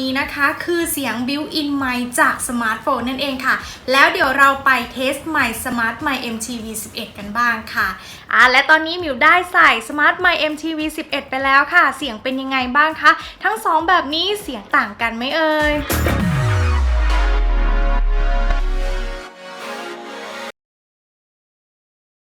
นี้นะคะคือเสียง built-in mic จากสมาร์ทโฟนนั่นเองค่ะ แล้วเดี๋ยวเราไปเทสไมค์ Smart Mic MTV 11 กันบ้างค่ะอ่าและตอนนี้มิวได้ใส่ Smart Mic MTV 11 ไปแล้วค่ะ เสียงเป็นยังไงบ้างคะ ทั้งสองแบบนี้เสียงต่างกันไหมเอ่ย